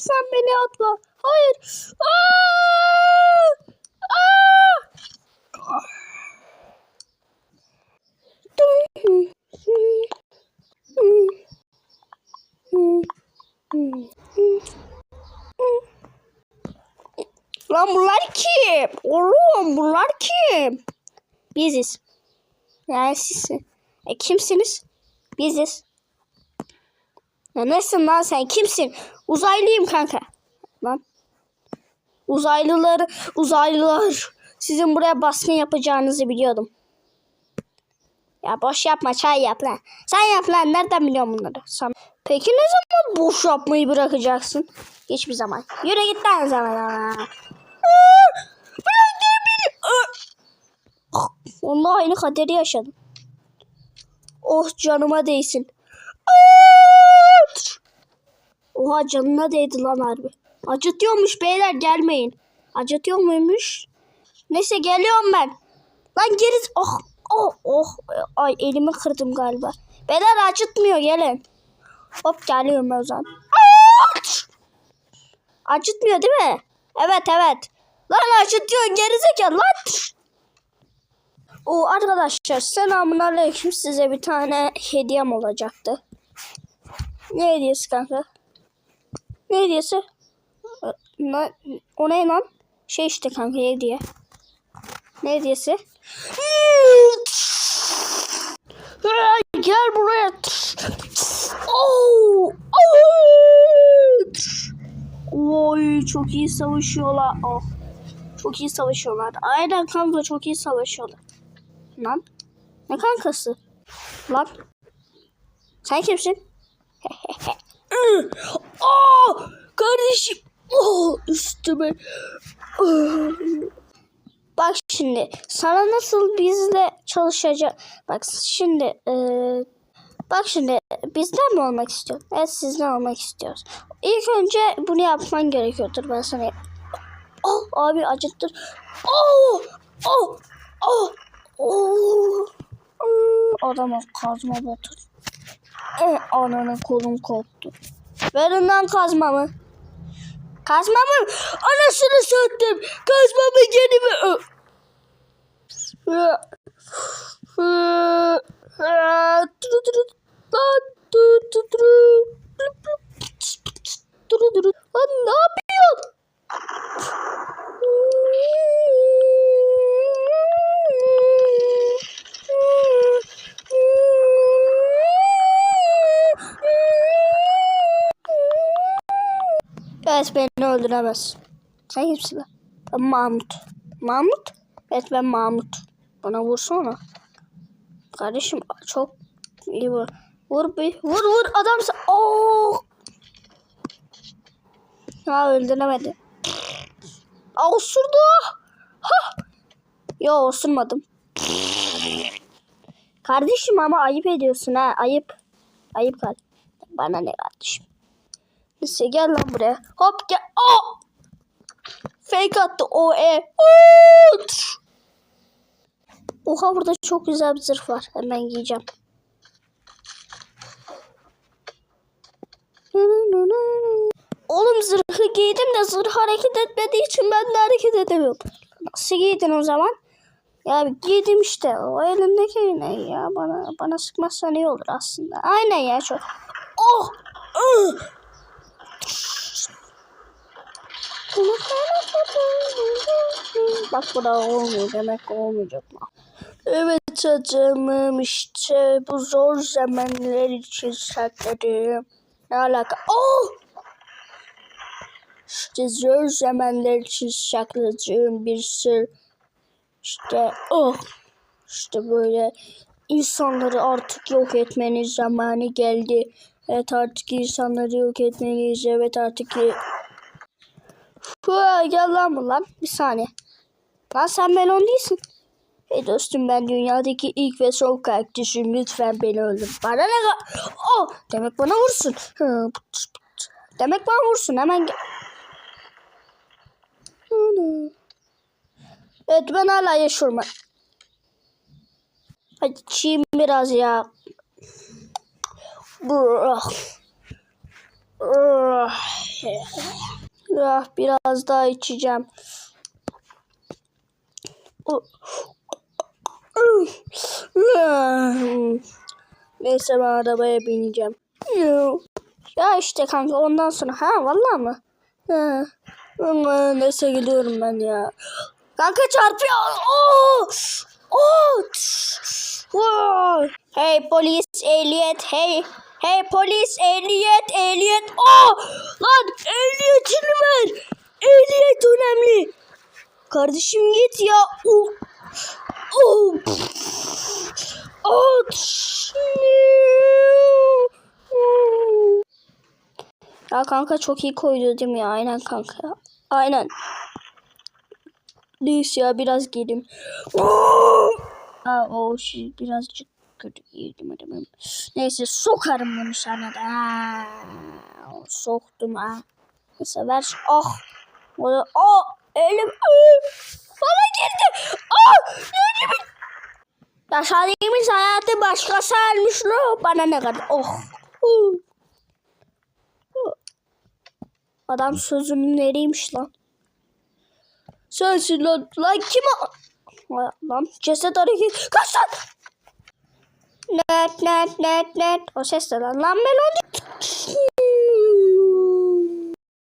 lütfen beni atma. Hayır. Aa! Aa! Lan bunlar kim? Oğlum bunlar kim? Biziz. Yani sizsin. E kimsiniz? Biziz. Ya nesin lan sen? Kimsin? Uzaylıyım kanka. Lan. Uzaylılar, uzaylılar. Sizin buraya baskın yapacağınızı biliyordum. Ya boş yapma çay yap lan. Sen yap lan. Nereden biliyorsun bunları? Sen... Peki ne zaman boş yapmayı bırakacaksın? Hiçbir zaman. Yürü git lan zaman. Onunla aynı kaderi yaşadım. Oh canıma değsin. Oha canına değdi lan harbi. Acıtıyormuş beyler gelmeyin. Acıtıyor muymuş? Neyse geliyorum ben. Lan geri... Oh oh oh. Ay elimi kırdım galiba. Beyler acıtmıyor gelin. Hop geliyorum o zaman. Acıtmıyor değil mi? Evet evet. Lan acıtıyor gerizekalı lan. O arkadaşlar selamun aleyküm size bir tane hediyem olacaktı. Ne hediyesi kanka? Ne hediyesi? O ne lan? Şey işte kanka hediye. Ne hediyesi? Gel buraya. Oh! Oy çok iyi savaşıyorlar. Oh. Çok iyi savaşıyorlar. Aynen kanka çok iyi savaşıyorlar. Lan. Ne kankası? Lan. Sen kimsin? Aa! Kardeşim. Oh, üstüme. Bak şimdi sana nasıl bizle çalışacak. Bak şimdi e, bak şimdi bizden mi olmak istiyorsun? Evet sizden olmak istiyoruz. İlk önce bunu yapman gerekiyordur. Ben sana Oh abi acıttır. Oh! Oh! Oh! Oh! Adama kazma batır. Eh, ananın kolum koptu. Verin lan kazmamı. Kazmamı anasını sattım. Kazmamı geri mi? Lan ne Evet beni öldüremez. Sen kimsin? Ben Mahmut. Mahmut? Evet ben Mahmut. Bana vursana. Kardeşim çok iyi vur. Vur bir. Vur vur adam. Oh. Ha öldüremedi. Aa osurdu. Ha. Yo osurmadım. Kardeşim ama ayıp ediyorsun ha. Ayıp. Ayıp kal. Bana ne kardeşim. Neyse gel lan buraya. Hop gel. Oh! Fake attı o e. Ut! Oha burada çok güzel bir zırh var. Hemen giyeceğim. Oğlum zırhı giydim de zırh hareket etmediği için ben de hareket edemiyorum. Nasıl giydin o zaman? Ya giydim işte. O elindeki ne ya? Bana bana sıkmazsan iyi olur aslında. Aynen ya çok. Oh! Ugh! Bak bu da olmuyor demek olmayacak mı? Evet canım işte bu zor zamanlar için sakladım. Ne alaka? Oh! İşte zor zamanlar için sakladığım bir sır. İşte oh! İşte böyle insanları artık yok etmenin zamanı geldi. Evet artık insanları yok etmeliyiz. Evet artık Hıa, gel lan bu lan. Bir saniye. Lan sen melon değilsin. Hey dostum ben dünyadaki ilk ve son kaktüsüm. Lütfen beni öldür. Bana ne ka- Oh! Demek bana vursun. Demek bana vursun. Hemen gel. Evet ben hala yaşıyorum. Hadi çiğim biraz ya. Brrr. Ah, biraz daha içeceğim. Neyse ben arabaya bineceğim. Ya işte kanka ondan sonra ha vallahi mı? Ha. Neyse gidiyorum ben ya. Kanka çarpıyor. Oo! Oo! Wow! Hey polis ehliyet hey. Hey polis ehliyet ehliyet. Oh! Lan ehliyetini ver. Ehliyet önemli. Kardeşim git ya. Oh! Oh! Oh! Ya kanka çok iyi koydu değil mi ya? Aynen kanka. Aynen. Neyse ya biraz giyelim. Aa, o şey birazcık kötü giydim adamım. Neyse sokarım bunu sana da. Ha, soktum ha. Neyse ver. Ah. O da, ah elim. Bana girdi. Ah. Elim. Yaşadığımız hayatı başkası almış lo. Bana ne kadar. Oh. Adam sözünün nereymiş lan? Sensin lan. Lan kim o? Lan- ceset hareket. Kaç lan. Net net net net. O ses de lan. Lan melodi.